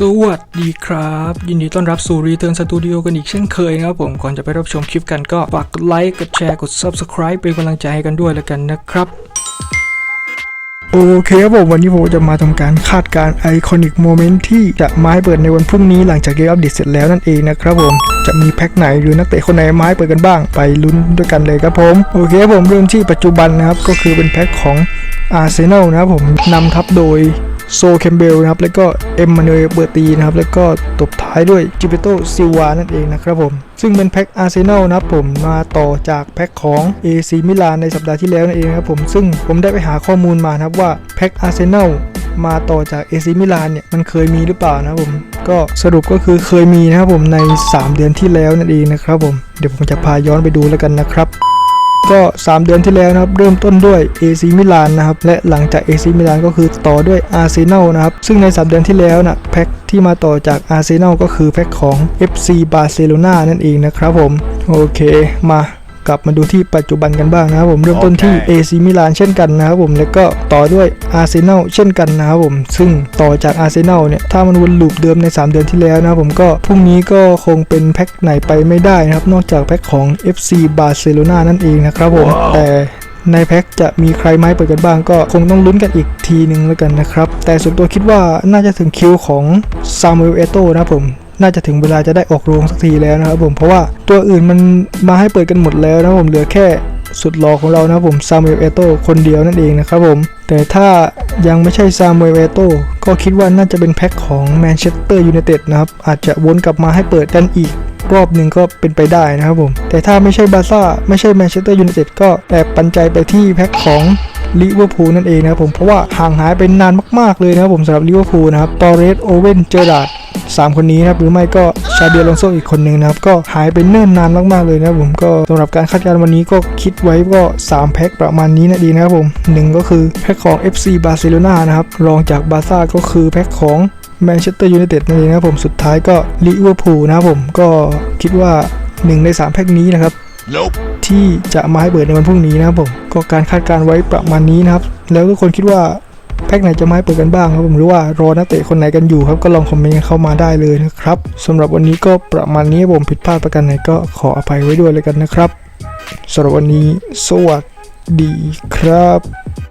สวัสดีครับ ยินดีต้อนรับสู่ Return Studio กันอีกเช่นเคยนะครับผมก่อนจะไปรับชมคลิปกันก็ฝากกดไลค์กดแชร์กด Subscribe เป็นกำลังใจให้กันด้วยแล้วกันนะครับ โอเคครับผมวันนี้ผมจะมาทำการคาดการไอคอนิกโมเมนต์ที่จะมาให้เปิดในวันพรุ่งนี้หลังจากเกมอัปเดตเสร็จแล้วนั่นเองนะครับผมจะมีแพ็คไหนหรือนักเตะคนไหนมาให้เปิดกันบ้างไปลุ้นด้วยกันเลยครับผมโอเคครับผมเริ่มที่ปัจจุบันนะครับก็คือเป็นแพ็คของอาร์เซนอลนะครับผมนำทัพโดย โซแคมเบลนะครับ แล้วก็เอ็มมานูเอลเบอร์ตีนะครับ แล้วก็ตบท้ายด้วยจิเปโตซิวานั่นเองนะครับผม ซึ่งเป็นแพ็คอาร์เซนอลนะครับผมมาต่อจากแพ็คของ AC มิลานในสัปดาห์ที่แล้วนั่นเองครับผมซึ่งผมได้ไปหาข้อมูลมานะครับว่าแพ็คอาร์เซนอลมาต่อจาก AC มิลานเนี่ยมันเคยมีหรือเปล่านะครับผมก็สรุปก็คือเคยมีนะครับผมใน 3 เดือนที่แล้วนั่นเองนะครับผมเดี๋ยวผมจะพาย้อนไปดูแล้วกันนะครับ ก็ 3 เดือนที่แล้วนะครับ เริ่มต้นด้วย AC มิลานนะครับ และหลังจาก AC มิลานก็คือต่อด้วย Arsenal นะครับ ซึ่งใน 3 เดือนที่แล้วนะแพ็คที่มาต่อจาก Arsenal ก็คือแพ็คของ FC บาร์เซโลนานั่นเองนะครับผม โอเค มา กลับมาดูที่ปัจจุบันกันบ้างนะครับผมเริ่มต้นที่ AC มิลานเช่นกันนะครับผมแล้วก็ต่อด้วย Arsenal เช่นกันนะครับผม ซึ่งต่อจาก Arsenal เนี่ยถ้ามันวนลูปเดิมใน 3 เดือนที่แล้วนะครับผมก็พรุ่งนี้ก็คงเป็นแพ็คไหนไปไม่ได้นะครับ นอกจากแพ็คของ FC บาร์เซโลนานั่นเองนะครับผม แต่ในแพ็คจะมีใครไหมเปิดกันบ้างก็คงต้องลุ้นกันอีกทีหนึ่งแล้วกันนะครับ แต่ส่วนตัวคิดว่าน่าจะถึงคิวของซามูเอลเอโตนะครับผม น่าจะถึงเวลาจะได้ออกโรงสักทีแล้วนะครับผมเพราะว่าตัวอื่นมันมาให้เปิดกันหมดแล้วนะครับผมเหลือแค่สุดหล่อของเรานะครับผมซามูเอลเอโตคนเดียวนั่นเองนะครับผม แต่ถ้ายังไม่ใช่ซามูเอลเอโตก็คิดว่าน่าจะเป็นแพ็คของแมนเชสเตอร์ยูไนเต็ดนะครับ อาจจะวนกลับมาให้เปิดกันอีกรอบหนึ่งก็เป็นไปได้นะครับผม แต่ถ้าไม่ใช่บาซ่าไม่ใช่แมนเชสเตอร์ยูไนเต็ดก็แอบปันใจไปที่แพ็คของลิเวอร์พูลนั่นเองนะครับผมเพราะว่าห่างหายไปนานมากๆเลยนะครับผมสำหรับลิเวอร์พูลนะครับตอเรสโอเว่นเจอร์ดาร์ ดสามคนนี้นะครับหรือไม่ก็ชาเบียลองโซอีกคนหนึ่งนะครับก็หายไปเนิ่นนานมากๆเลยนะครับผมก็สำหรับการคาดการณ์วันนี้ก็คิดไว้ก็ 3 แพ็คประมาณนี้นะดีนะครับผมหนึ่งก็คือแพ็คของ FC บาร์เซโลนานะครับรองจากบาร์ซ่าก็คือแพ็คของแมนเชสเตอร์ยูไนเต็ดนั่นเองนะครับผมสุดท้ายก็ลิเวอร์พูลนะครับผมก็คิดว่าหนึ่งในสามแพ็คนี้นะครับ Nope. ที่จะมาให้เปิดในวันพรุ่งนี้นะครับผมก็การคาดการณ์ไว้ประมาณนี้นะครับ แล้วทุกคนคิดว่า แพ็กไหนจะไม่เปิดกันบ้างครับผมหรือว่ารอนักเตะคนไหนกันอยู่ครับก็ลองคอมเมนต์เข้ามาได้เลยนะครับสำหรับวันนี้ก็ประมาณนี้ผมผิดพลาดประการไหนก็ขออภัยไว้ด้วยเลยกันนะครับสำหรับวันนี้สวัสดีครับ